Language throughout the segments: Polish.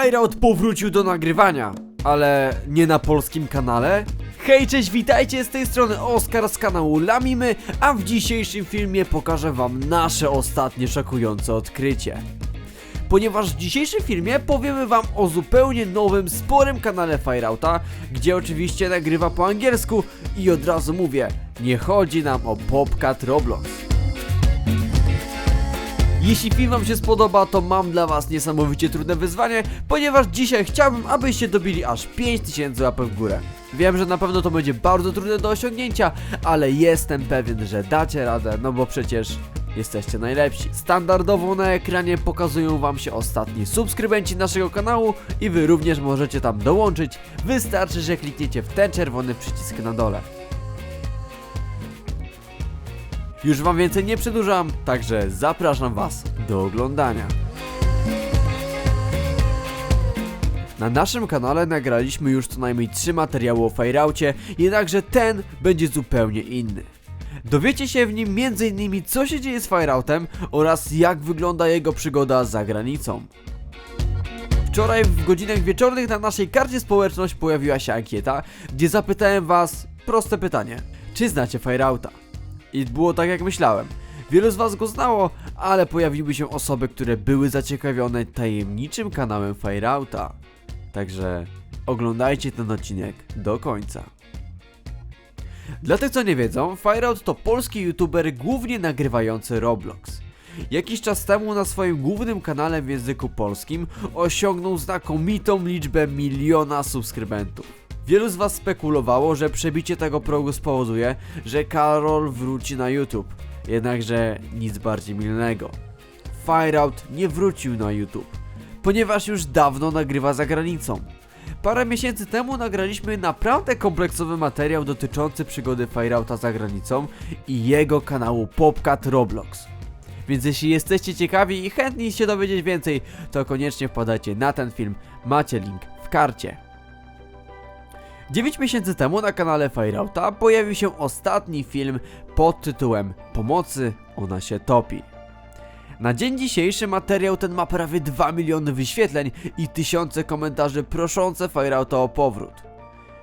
Fireout powrócił do nagrywania, ale nie na polskim kanale? Hej, cześć, witajcie z tej strony Oskar z kanału Lamimy, a w dzisiejszym filmie pokażę wam nasze ostatnie szokujące odkrycie. Ponieważ w dzisiejszym filmie powiemy wam o zupełnie nowym, sporym kanale Fireouta, gdzie oczywiście nagrywa po angielsku i od razu mówię, nie chodzi nam o Popcat Roblox. Jeśli film wam się spodoba, to mam dla was niesamowicie trudne wyzwanie, ponieważ dzisiaj chciałbym, abyście dobili aż 5000 łapek w górę. Wiem, że na pewno to będzie bardzo trudne do osiągnięcia, ale jestem pewien, że dacie radę, no bo przecież jesteście najlepsi. Standardowo na ekranie pokazują wam się ostatni subskrybenci naszego kanału i wy również możecie tam dołączyć. Wystarczy, że klikniecie w ten czerwony przycisk na dole. Już wam więcej nie przedłużam, także zapraszam was do oglądania. Na naszym kanale nagraliśmy już co najmniej 3 materiały o Fireoutie, jednakże ten będzie zupełnie inny. Dowiecie się w nim m.in. co się dzieje z Fireoutem oraz jak wygląda jego przygoda za granicą. Wczoraj w godzinach wieczornych na naszej karcie społeczność pojawiła się ankieta, gdzie zapytałem was proste pytanie. Czy znacie Fireouta? I było tak jak myślałem. Wielu z was go znało, ale pojawiły się osoby, które były zaciekawione tajemniczym kanałem Fireouta. Także oglądajcie ten odcinek do końca. Dla tych co nie wiedzą, Fireout to polski youtuber głównie nagrywający Roblox. Jakiś czas temu na swoim głównym kanale w języku polskim osiągnął znakomitą liczbę miliona subskrybentów. Wielu z was spekulowało, że przebicie tego progu spowoduje, że Karol wróci na YouTube. Jednakże nic bardziej mylnego. Fireout nie wrócił na YouTube, ponieważ już dawno nagrywa za granicą. Parę miesięcy temu nagraliśmy naprawdę kompleksowy materiał dotyczący przygody Fireouta za granicą i jego kanału Popcat Roblox. Więc jeśli jesteście ciekawi i chętni się dowiedzieć więcej, to koniecznie wpadajcie na ten film, macie link w karcie. 9 miesięcy temu na kanale Fireouta pojawił się ostatni film pod tytułem Pomocy, ona się topi. Na dzień dzisiejszy materiał ten ma prawie 2 miliony wyświetleń i tysiące komentarzy proszące Fireouta o powrót.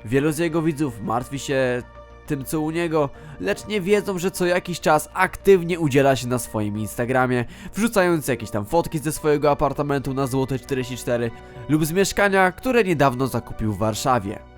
Wielu z jego widzów martwi się tym co u niego, lecz nie wiedzą, że co jakiś czas aktywnie udziela się na swoim Instagramie, wrzucając jakieś tam fotki ze swojego apartamentu na Złote 44 lub z mieszkania, które niedawno zakupił w Warszawie.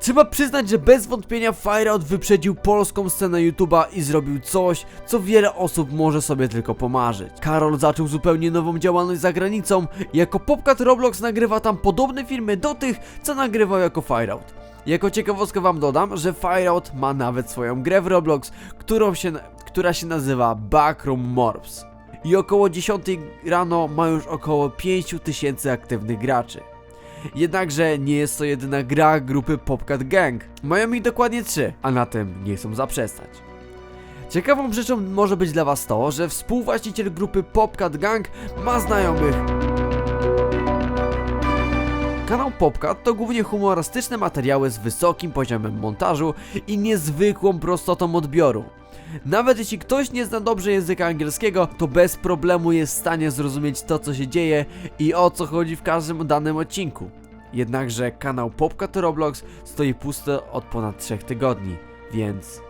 Trzeba przyznać, że bez wątpienia Fireout wyprzedził polską scenę YouTube'a i zrobił coś, co wiele osób może sobie tylko pomarzyć. Karol zaczął zupełnie nową działalność za granicą i jako Popcat Roblox nagrywa tam podobne filmy do tych, co nagrywał jako Fireout. Jako ciekawostkę wam dodam, że Fireout ma nawet swoją grę w Roblox, którą się, która się nazywa Backroom Morphs. I około 10 rano ma już około 5000 aktywnych graczy. Jednakże nie jest to jedyna gra grupy Popcat Gang. Mają ich dokładnie trzy, a na tym nie chcą zaprzestać. Ciekawą rzeczą może być dla was to, że współwłaściciel grupy Popcat Gang ma znajomych. Kanał Popcat to głównie humorystyczne materiały z wysokim poziomem montażu i niezwykłą prostotą odbioru. Nawet jeśli ktoś nie zna dobrze języka angielskiego, to bez problemu jest w stanie zrozumieć to, co się dzieje i o co chodzi w każdym danym odcinku. Jednakże kanał Popcat Roblox stoi pusty od ponad 3 tygodni, więc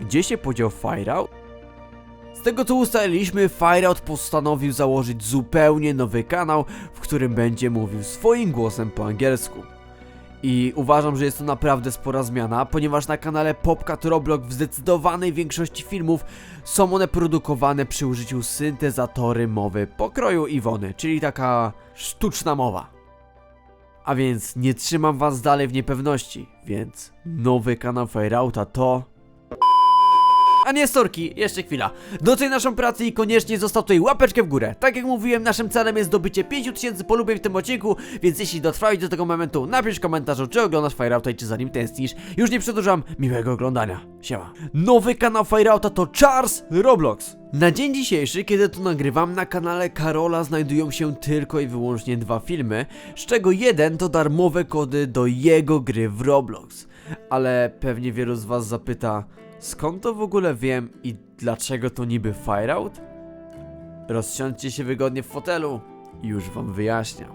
gdzie się podział Fireout? Z tego co ustaliliśmy, Fireout postanowił założyć zupełnie nowy kanał, w którym będzie mówił swoim głosem po angielsku. I uważam, że jest to naprawdę spora zmiana, ponieważ na kanale Popcat Roblox w zdecydowanej większości filmów są one produkowane przy użyciu syntezatory mowy pokroju Iwony, czyli taka sztuczna mowa. A więc nie trzymam was dalej w niepewności, więc nowy kanał Fireouta to... A nie storki, jeszcze chwila. Doceń naszą pracę i koniecznie zostaw tutaj łapeczkę w górę. Tak jak mówiłem, naszym celem jest zdobycie 5000 polubień w tym odcinku, więc jeśli dotrwałeś do tego momentu, napisz w komentarzu, czy oglądasz Fireouta i czy za nim tęsknisz. Już nie przedłużam, miłego oglądania. Siema. Nowy kanał Fireouta to Charles Roblox. Na dzień dzisiejszy, kiedy to nagrywam, na kanale Karola znajdują się tylko i wyłącznie dwa filmy, z czego jeden to darmowe kody do jego gry w Roblox. Ale pewnie wielu z was zapyta, skąd to w ogóle wiem i dlaczego to niby Fireout? Rozsiądźcie się wygodnie w fotelu już wam wyjaśniam.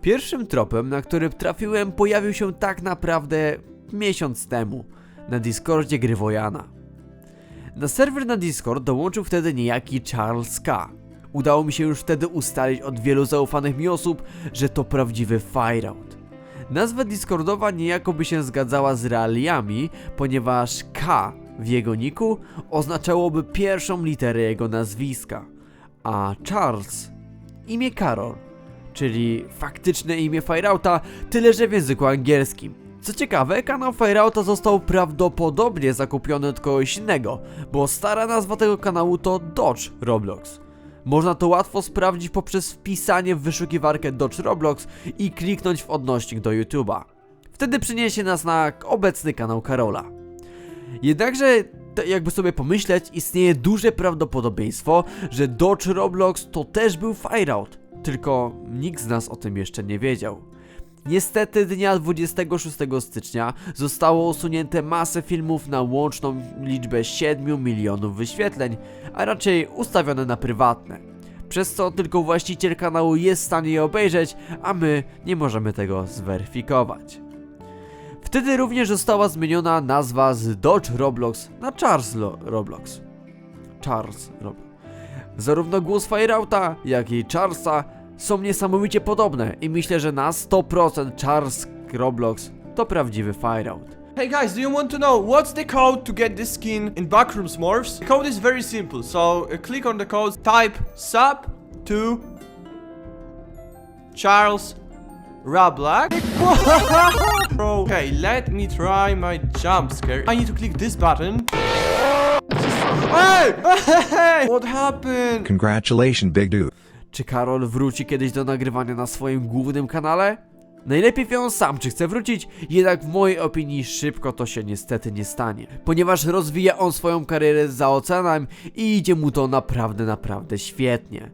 Pierwszym tropem, na który trafiłem, pojawił się tak naprawdę miesiąc temu na Discordzie gry Wojana. Na serwer na Discord dołączył wtedy niejaki Charles K. Udało mi się już wtedy ustalić od wielu zaufanych mi osób, że to prawdziwy Fireout. Nazwa Discordowa niejako by się zgadzała z realiami, ponieważ K w jego niku oznaczałoby pierwszą literę jego nazwiska, a Charles imię Karol, czyli faktyczne imię Fireouta, tyle że w języku angielskim. Co ciekawe, kanał Fireouta został prawdopodobnie zakupiony od kogoś innego, bo stara nazwa tego kanału to Dodge Roblox. Można to łatwo sprawdzić poprzez wpisanie w wyszukiwarkę Dodge Roblox i kliknąć w odnośnik do YouTube'a. Wtedy przyniesie nas na obecny kanał Karola. Jednakże, jakby sobie pomyśleć, istnieje duże prawdopodobieństwo, że Dodge Roblox to też był Fireout, tylko nikt z nas o tym jeszcze nie wiedział. Niestety dnia 26 stycznia zostało usunięte masę filmów na łączną liczbę 7 milionów wyświetleń, a raczej ustawione na prywatne. Przez co tylko właściciel kanału jest w stanie je obejrzeć, a my nie możemy tego zweryfikować. Wtedy również została zmieniona nazwa z Dodge Roblox na Charles Lo Roblox. Charles Roblox. Zarówno głos Fireouta, jak i Charlesa są niesamowicie podobne i myślę, że na 100% Charles Roblox to prawdziwy Fireout. Hey guys, do you want to know what's the code to get this skin in Backrooms Morphs? The code is very simple, so uh, click on the code, type sub to Charles Rablack. okay, let me try my jump scare. I need to click this button. Hey! Hey! What happened? Congratulations, big dude. Czy Karol wróci kiedyś do nagrywania na swoim głównym kanale? Najlepiej wie on sam, czy chce wrócić, jednak w mojej opinii szybko to się niestety nie stanie, ponieważ rozwija on swoją karierę za oceanem i idzie mu to naprawdę, naprawdę świetnie.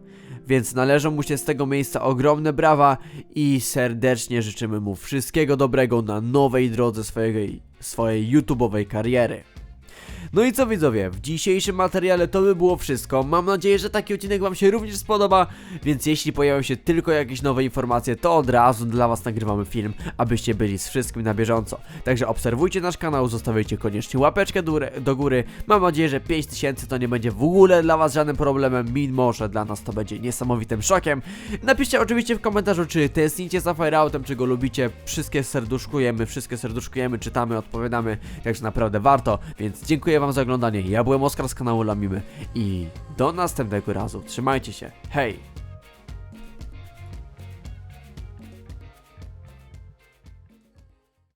Więc należą mu się z tego miejsca ogromne brawa i serdecznie życzymy mu wszystkiego dobrego na nowej drodze swojej, swojej YouTube'owej kariery. No i co widzowie, w dzisiejszym materiale to by było wszystko. Mam nadzieję, że taki odcinek wam się również spodoba, więc jeśli pojawią się tylko jakieś nowe informacje, to od razu dla was nagrywamy film, abyście byli z wszystkim na bieżąco. Także obserwujcie nasz kanał, zostawiajcie koniecznie łapeczkę do, góry. Mam nadzieję, że 5000 to nie będzie w ogóle dla was żadnym problemem, mimo że dla nas to będzie niesamowitym szokiem. Napiszcie oczywiście w komentarzu, czy tęsknicie za Fireoutem, czy go lubicie. Wszystkie serduszkujemy, wszystkie serduszkujemy, czytamy, odpowiadamy, także naprawdę warto, więc dziękuję wam za oglądanie. Ja byłem Oskar z kanału Lamimy i do następnego razu. Trzymajcie się. Hej!